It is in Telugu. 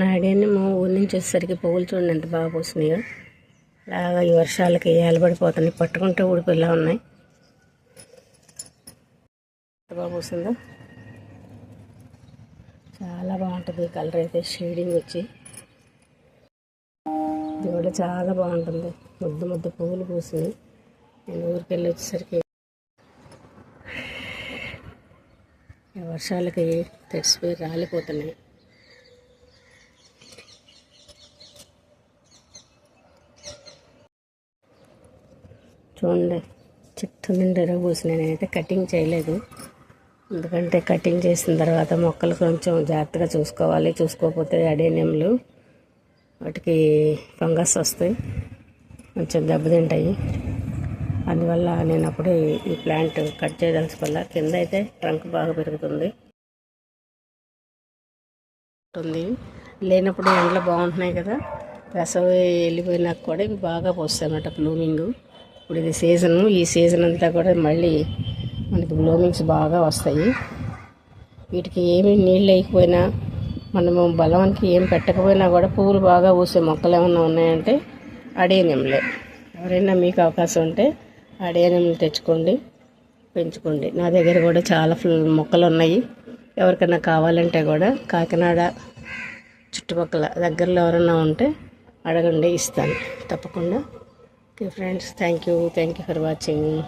నాడేని మా ఊరి నుంచి వచ్చేసరికి పువ్వులు చూడండి ఎంత బాగా పూసినాయో అలాగా ఈ వర్షాలకి ఏలబడిపోతున్నాయి పట్టుకుంటే ఊడిపోయిలా ఉన్నాయి. ఎంత బాగా పూసిందో చాలా బాగుంటుంది కలర్ అయితే షేడింగ్ వచ్చి. ఇది కూడా చాలా బాగుంటుంది. ముద్దు ముద్దు పువ్వులు పూసినాయి నేను ఊరికి వెళ్ళి వచ్చేసరికి వర్షాలకి తడిసిపోయి రాలిపోతున్నాయి. చూడండి చెట్టు నిండా పూసిన నేనైతే కటింగ్ చేయలేదు. ఎందుకంటే కటింగ్ చేసిన తర్వాత మొక్కలు కొంచెం జాగ్రత్తగా చూసుకోవాలి. చూసుకోకపోతే అడేనియంలు వాటికి ఫంగస్ వస్తాయి. కొంచెం దెబ్బతింటాయి. అందువల్ల నేను అప్పుడే ఈ ప్లాంట్ కట్ చేయదలుచుకోవాల కింద అయితే ట్రంక్ బాగా పెరుగుతుంది. ఉంటుంది. లేనప్పుడు ఎండలు బాగుంటున్నాయి కదా. వేసవి వెళ్ళిపోయినాక కూడా ఇవి బాగా పోస్తాయి అన్నమాట బ్లూమింగ్ ఇప్పుడు ఇది సీజను. ఈ సీజన్ అంతా కూడా మళ్ళీ మనకి బ్లూమింగ్స్ బాగా వస్తాయి. వీటికి ఏమి నీళ్ళు లేకపోయినా మనము బలానికి ఏం పెట్టకపోయినా కూడా పువ్వులు బాగా పూసే మొక్కలు ఏమైనా ఉన్నాయంటే అడేనియంలే ఎవరైనా మీకు అవకాశం ఉంటే అడేనియం తెచ్చుకోండి పెంచుకోండి. నా దగ్గర కూడా చాలా ఫుల్ మొక్కలు ఉన్నాయి. ఎవరికైనా కావాలంటే కూడా కాకినాడ చుట్టుపక్కల దగ్గరలో ఎవరైనా ఉంటే అడగండి ఇస్తాను. తప్పకుండా Okay friends, thank you. Thank you for watching.